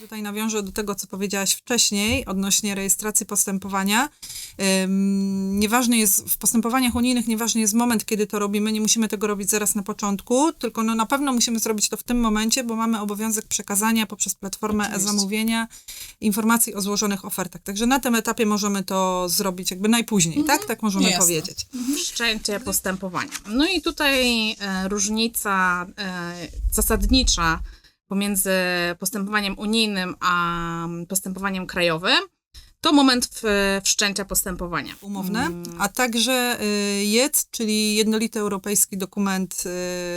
Tutaj nawiążę do tego, co powiedziałaś wcześniej odnośnie rejestracji postępowania. Nieważny jest, w postępowaniach unijnych nieważny jest moment, kiedy to robimy, nie musimy tego robić zaraz na początku, tylko no na pewno musimy zrobić to w tym momencie, bo mamy obowiązek przekazania poprzez platformę Oczywiście. e-zamówienia informacji o złożonych ofertach. Także na tym etapie możemy to zrobić jakby najpóźniej, tak? Tak możemy Jasne. powiedzieć. wszczęcie postępowania. No i tutaj e, różnica e, zasadnicza pomiędzy postępowaniem unijnym a postępowaniem krajowym to moment w, wszczęcia postępowania. umowne, Mm. a także y, JEC, czyli jednolity europejski dokument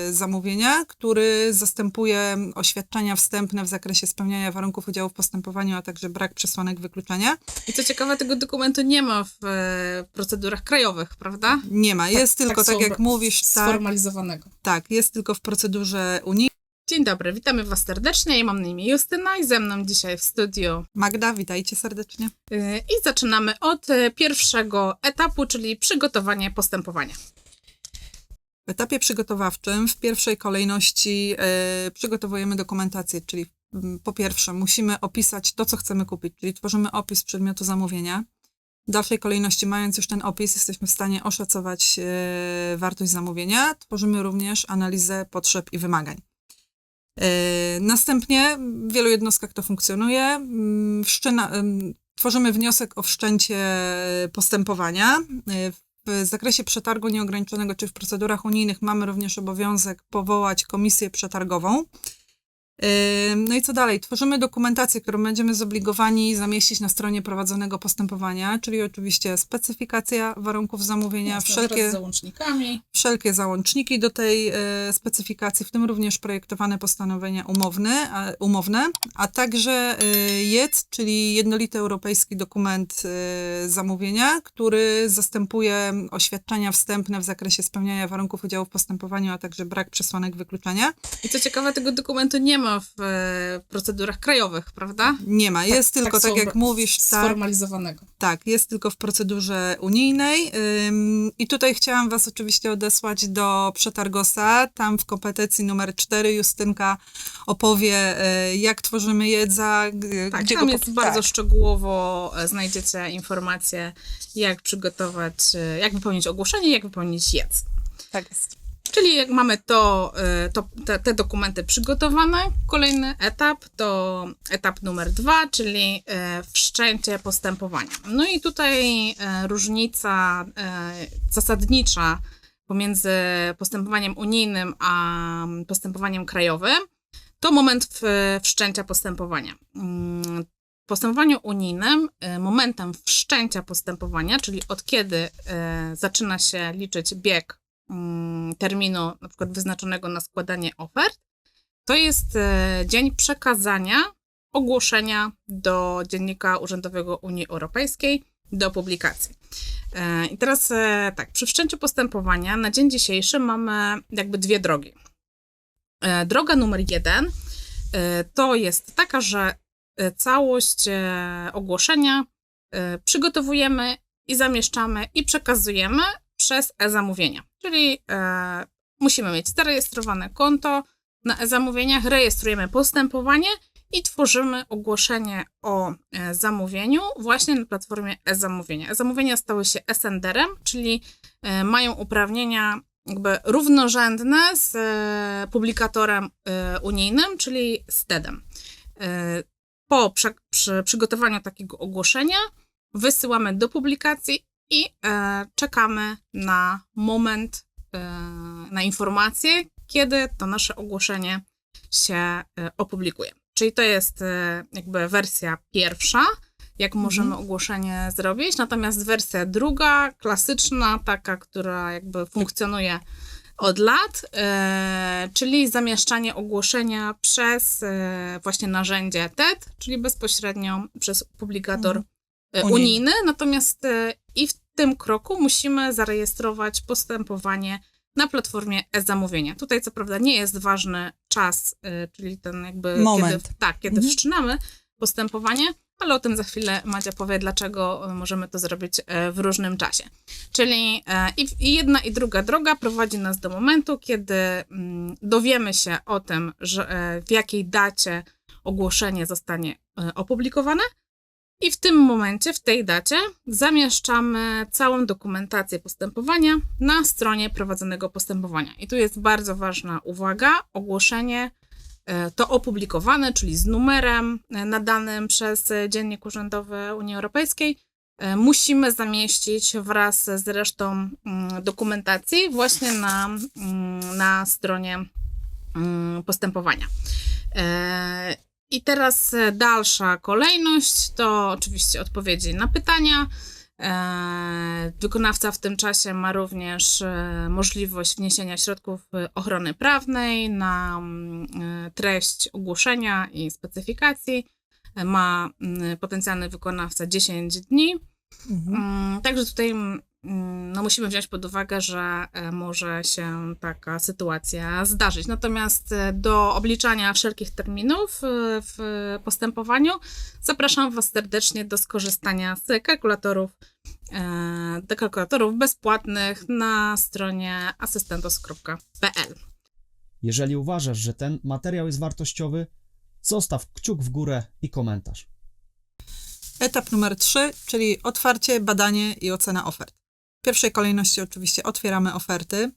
y, zamówienia, który zastępuje oświadczenia wstępne w zakresie spełniania warunków udziału w postępowaniu, a także brak przesłanek wykluczenia. I co ciekawe, tego dokumentu nie ma w e, procedurach krajowych, prawda? Nie ma, jest tylko tak, jak sforma- mówisz, tak, Sformalizowanego. tak, jest tylko w procedurze unijnej. Dzień dobry, witamy Was serdecznie. Ja mam na imię Justyna i ze mną dzisiaj w studiu. Magda, witajcie serdecznie. y, I zaczynamy od e, pierwszego etapu, czyli przygotowanie postępowania. W etapie przygotowawczym w pierwszej kolejności e, przygotowujemy dokumentację, czyli mm, po pierwsze musimy opisać to, co chcemy kupić, czyli tworzymy opis przedmiotu zamówienia. W dalszej kolejności, mając już ten opis, jesteśmy w stanie oszacować wartość zamówienia. Tworzymy również analizę potrzeb i wymagań. E, Następnie w wielu jednostkach to funkcjonuje. Mm, Wszczyna, tworzymy wniosek o wszczęcie postępowania. E, w zakresie przetargu nieograniczonego, czy w procedurach unijnych mamy również obowiązek powołać komisję przetargową. No i co dalej? Tworzymy dokumentację, którą będziemy zobligowani zamieścić na stronie prowadzonego postępowania, czyli oczywiście specyfikacja warunków zamówienia, Jasne, wszelkie, załącznikami. wszelkie załączniki do tej e, specyfikacji, w tym również projektowane postanowienia umowne, a, umowne, a także e, JEC, czyli jednolity europejski dokument e, zamówienia, który zastępuje oświadczenia wstępne w zakresie spełniania warunków udziału w postępowaniu, a także brak przesłanek wykluczenia. I co ciekawe, tego dokumentu nie ma w e, procedurach krajowych, prawda? Nie ma, jest tylko tak, jak sforma- mówisz, tak, Sformalizowanego. Tak, jest tylko w procedurze unijnej. Ym, I tutaj chciałam Was oczywiście odesłać do przetargosa. Tam w kompetencji numer 4 Justynka opowie, y, jak tworzymy jedza, Tak, gdzie tam jest bardzo tak. szczegółowo e, znajdziecie informacje, jak przygotować, e, jak wypełnić ogłoszenie, jak wypełnić jedz. Tak jest. Czyli jak mamy to, e, to te, te dokumenty przygotowane, kolejny etap to etap numer dwa, czyli e, wszczęcie postępowania. No i tutaj e, różnica zasadnicza pomiędzy postępowaniem unijnym a postępowaniem krajowym to moment wszczęcia postępowania. Mm, W postępowaniu unijnym momentem wszczęcia postępowania, czyli od kiedy zaczyna się liczyć bieg terminu na przykład wyznaczonego na składanie ofert, to jest e, dzień przekazania ogłoszenia do Dziennika Urzędowego Unii Europejskiej do publikacji. E, I teraz e, tak, przy wszczęciu postępowania na dzień dzisiejszy mamy jakby dwie drogi. Droga numer jeden to jest taka, że całość ogłoszenia przygotowujemy i zamieszczamy i przekazujemy przez e-zamówienia. Czyli e, musimy mieć zarejestrowane konto na e-zamówieniach, rejestrujemy postępowanie i tworzymy ogłoszenie o e, zamówieniu właśnie na platformie e-zamówienia. E-zamówienia stały się e-senderem, czyli e, mają uprawnienia jakby równorzędne z e, publikatorem e, unijnym, czyli z TED-em. E, Po przy przygotowaniu takiego ogłoszenia wysyłamy do publikacji i e, czekamy na moment, e, na informację, kiedy to nasze ogłoszenie się e, opublikuje. Czyli to jest e, jakby wersja pierwsza, jak możemy ogłoszenie zrobić, natomiast wersja druga, klasyczna, taka, która jakby funkcjonuje od lat, e, czyli zamieszczanie ogłoszenia przez e, właśnie narzędzie TED, czyli bezpośrednio przez publikator e, Unijny. unijny. Natomiast e, i w tym kroku musimy zarejestrować postępowanie na platformie e-zamówienia. Tutaj co prawda nie jest ważny czas, e, czyli ten jakby Moment. kiedy, tak, kiedy Mhm. wszczynamy postępowanie, ale o tym za chwilę Madzia powie, dlaczego e, możemy to zrobić e, w różnym czasie. Czyli e, i, jedna i druga droga prowadzi nas do momentu, kiedy mm, dowiemy się o tym, że e, w jakiej dacie ogłoszenie zostanie e, opublikowane. I w tym momencie, w tej dacie, zamieszczamy całą dokumentację postępowania na stronie prowadzonego postępowania. I tu jest bardzo ważna uwaga: ogłoszenie e, to opublikowane, czyli z numerem e, nadanym przez Dziennik Urzędowy Unii Europejskiej, e, musimy zamieścić wraz z resztą mm, dokumentacji właśnie na, mm, na stronie mm, postępowania. I teraz e, dalsza kolejność to oczywiście odpowiedzi na pytania. E, Wykonawca w tym czasie ma również e, możliwość wniesienia środków ochrony prawnej na mm, treść ogłoszenia i specyfikacji. Ma mm, potencjalny wykonawca 10 dni. Mm, Także tutaj no, musimy wziąć pod uwagę, że e, może się taka sytuacja zdarzyć. Natomiast e, do obliczania wszelkich terminów e, w postępowaniu zapraszam Was serdecznie do skorzystania z kalkulatorów, do kalkulatorów bezpłatnych na stronie asystentos.pl. Jeżeli uważasz, że ten materiał jest wartościowy, zostaw kciuk w górę i komentarz. Etap numer 3, czyli otwarcie, badanie i ocena ofert. Pierwszej kolejności oczywiście otwieramy oferty.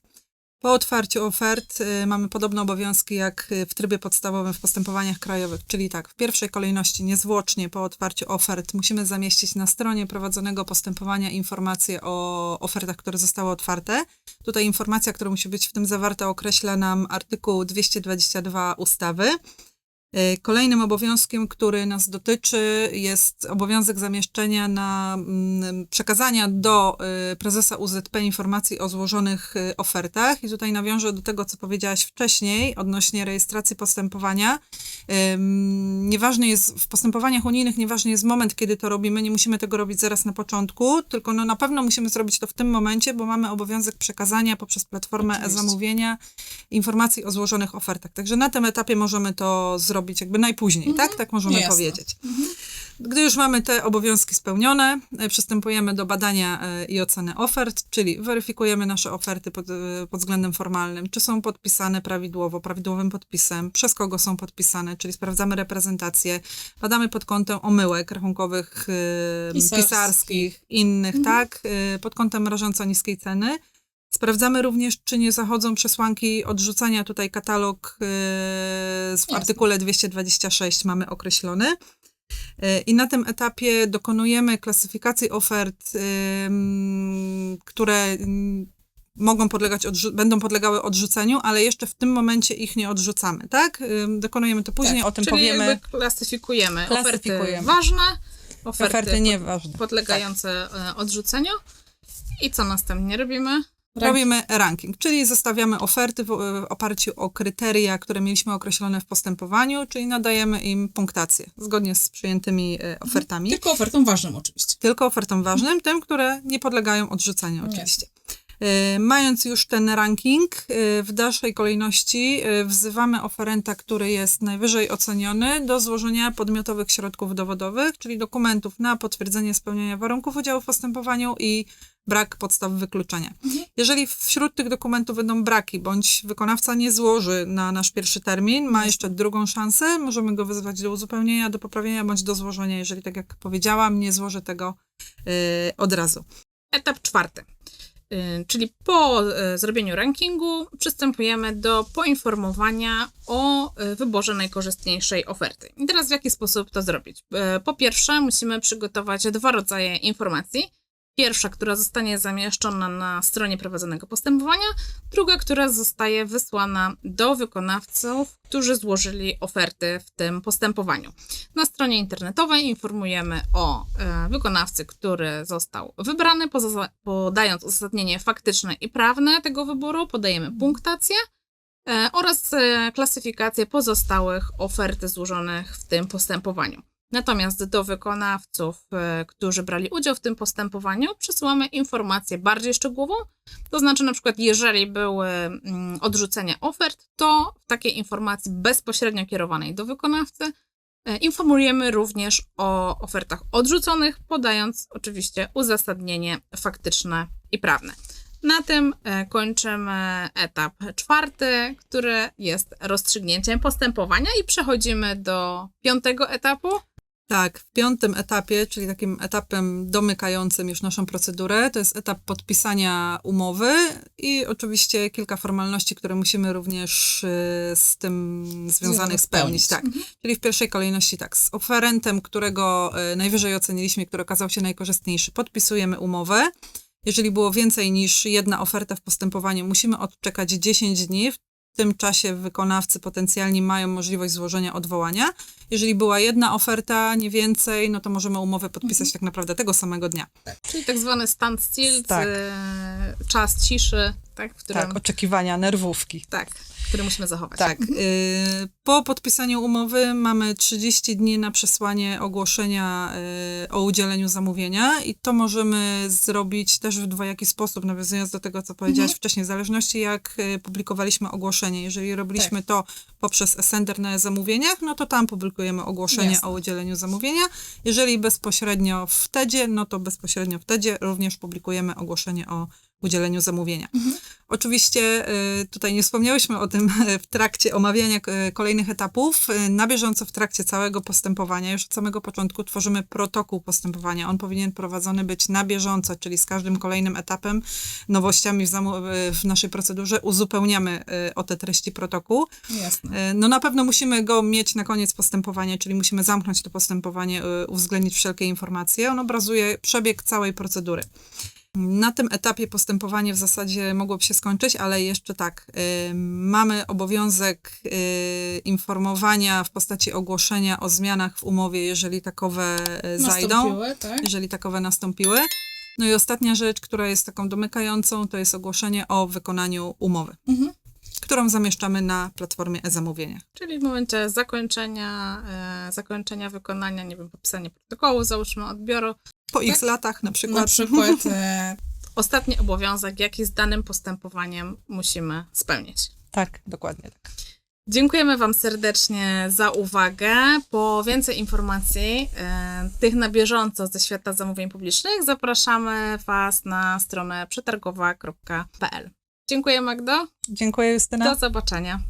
Po otwarciu ofert y, mamy podobne obowiązki jak y, w trybie podstawowym w postępowaniach krajowych, czyli tak, w pierwszej kolejności niezwłocznie po otwarciu ofert musimy zamieścić na stronie prowadzonego postępowania informacje o ofertach, które zostały otwarte. Tutaj informacja, która musi być w tym zawarta, określa nam artykuł 222 ustawy. Y, Kolejnym obowiązkiem, który nas dotyczy, jest obowiązek zamieszczenia na mm, przekazania do y, prezesa UZP informacji o złożonych y, ofertach. I tutaj nawiążę do tego, co powiedziałaś wcześniej odnośnie rejestracji postępowania. Nieważny jest w postępowaniach unijnych, nieważny jest moment, kiedy to robimy. Nie musimy tego robić zaraz na początku, tylko no na pewno musimy zrobić to w tym momencie, bo mamy obowiązek przekazania poprzez platformę e-zamówienia informacji o złożonych ofertach. Także na tym etapie możemy to zrobić jakby najpóźniej, tak? Tak możemy Jasne. powiedzieć. Gdy już mamy te obowiązki spełnione, e, przystępujemy do badania e, i oceny ofert, czyli weryfikujemy nasze oferty pod, e, pod względem formalnym, czy są podpisane prawidłowo, prawidłowym podpisem, przez kogo są podpisane, czyli sprawdzamy reprezentację, badamy pod kątem omyłek rachunkowych, Pisarskich. pisarskich, innych, tak, e, pod kątem rażąco niskiej ceny. Sprawdzamy również, czy nie zachodzą przesłanki odrzucania. Tutaj katalog e, w artykule 226 mamy określony. E, I na tym etapie dokonujemy klasyfikacji ofert, ym, które mogą podlegać, będą podlegały odrzuceniu, ale jeszcze w tym momencie ich nie odrzucamy, tak? Dokonujemy to później, o tym Czyli powiemy. jakby klasyfikujemy, oferty Klasyfikujemy. ważne, oferty, Oferty nieważne. podlegające e, odrzuceniu. I co następnie robimy? Robimy ranking, czyli zostawiamy oferty w, oparciu o kryteria, które mieliśmy określone w postępowaniu, czyli nadajemy im punktację zgodnie z przyjętymi e, ofertami. Tylko ofertą ważną oczywiście. tylko ofertom ważnym, tym, które nie podlegają odrzuceniu oczywiście. Y, Mając już ten ranking, y, w dalszej kolejności y, wzywamy oferenta, który jest najwyżej oceniony, do złożenia podmiotowych środków dowodowych, czyli dokumentów na potwierdzenie spełniania warunków udziału w postępowaniu i brak podstaw wykluczenia. Jeżeli wśród tych dokumentów będą braki, bądź wykonawca nie złoży na nasz pierwszy termin, ma jeszcze drugą szansę, możemy go wezwać do uzupełnienia, do poprawienia bądź do złożenia, jeżeli tak jak powiedziałam, nie złoży tego y, od razu. Etap czwarty. Y, Czyli po y, zrobieniu rankingu przystępujemy do poinformowania o y, wyborze najkorzystniejszej oferty. I teraz w jaki sposób to zrobić? Po pierwsze, musimy przygotować dwa rodzaje informacji. Pierwsza, która zostanie zamieszczona na stronie prowadzonego postępowania, druga, która zostaje wysłana do wykonawców, którzy złożyli oferty w tym postępowaniu. Na stronie internetowej informujemy o e, wykonawcy, który został wybrany, podając uzasadnienie faktyczne i prawne tego wyboru, podajemy punktację e, oraz e, klasyfikację pozostałych ofert złożonych w tym postępowaniu. Natomiast do wykonawców, e, którzy brali udział w tym postępowaniu, przesyłamy informację bardziej szczegółową. To znaczy, na przykład, jeżeli były mm, odrzucenia ofert, to w takiej informacji bezpośrednio kierowanej do wykonawcy e, informujemy również o ofertach odrzuconych, podając oczywiście uzasadnienie faktyczne i prawne. Na tym e, kończymy etap czwarty, który jest rozstrzygnięciem postępowania i przechodzimy do piątego etapu. Tak, w piątym etapie, czyli takim etapem domykającym już naszą procedurę, to jest etap podpisania umowy i oczywiście kilka formalności, które musimy również y, z tym związanych spełnić. Tak. Czyli w pierwszej kolejności tak, z oferentem, którego y, najwyżej oceniliśmy, który okazał się najkorzystniejszy, podpisujemy umowę. Jeżeli było więcej niż jedna oferta w postępowaniu, musimy odczekać 10 dni. W tym czasie wykonawcy potencjalni mają możliwość złożenia odwołania. Jeżeli była jedna oferta, nie więcej, no to możemy umowę podpisać tak naprawdę tego samego dnia. Czyli tak zwany standstill, Tak. e, czas ciszy, tak, w którym, Tak, oczekiwania, nerwówki. tak, który musimy zachować. Tak. y, Po podpisaniu umowy mamy 30 dni na przesłanie ogłoszenia y, o udzieleniu zamówienia i to możemy zrobić też w dwojaki sposób, nawiązując do tego, co powiedziałaś wcześniej, w zależności jak y, publikowaliśmy ogłoszenie. Jeżeli robiliśmy to poprzez Sender na zamówieniach, no to tam publikujemy ogłoszenie Jasne. o udzieleniu zamówienia. Jeżeli bezpośrednio w TEDzie, no to bezpośrednio w TEDzie również publikujemy ogłoszenie o udzieleniu zamówienia. Oczywiście y, tutaj nie wspomniałyśmy o tym w trakcie omawiania y, kolejnych etapów. Y, Na bieżąco w trakcie całego postępowania, już od samego początku tworzymy protokół postępowania. On powinien prowadzony być na bieżąco, czyli z każdym kolejnym etapem, nowościami w, w naszej procedurze uzupełniamy o te treści protokołu. Jasne. No na pewno musimy go mieć na koniec postępowania, czyli musimy zamknąć to postępowanie, uwzględnić wszelkie informacje. On obrazuje przebieg całej procedury. Na tym etapie postępowanie w zasadzie mogłoby się skończyć, ale jeszcze tak, y, mamy obowiązek y, informowania w postaci ogłoszenia o zmianach w umowie, jeżeli takowe y, zajdą Nastąpiły, tak? jeżeli takowe nastąpiły. No i ostatnia rzecz, która jest taką domykającą, to jest ogłoszenie o wykonaniu umowy, Mhm. którą zamieszczamy na platformie e-zamówienia. Czyli w momencie zakończenia, e, zakończenia wykonania, nie wiem, podpisania protokołu, załóżmy odbioru, Po x latach na przykład. Na przykład e, ostatni obowiązek, jaki z danym postępowaniem musimy spełnić. Tak, dokładnie tak. Dziękujemy Wam serdecznie za uwagę. Po więcej informacji, e, tych na bieżąco ze świata zamówień publicznych, zapraszamy Was na stronę przetargowa.pl. Dziękuję Magdo. Dziękuję Justyna. Do zobaczenia.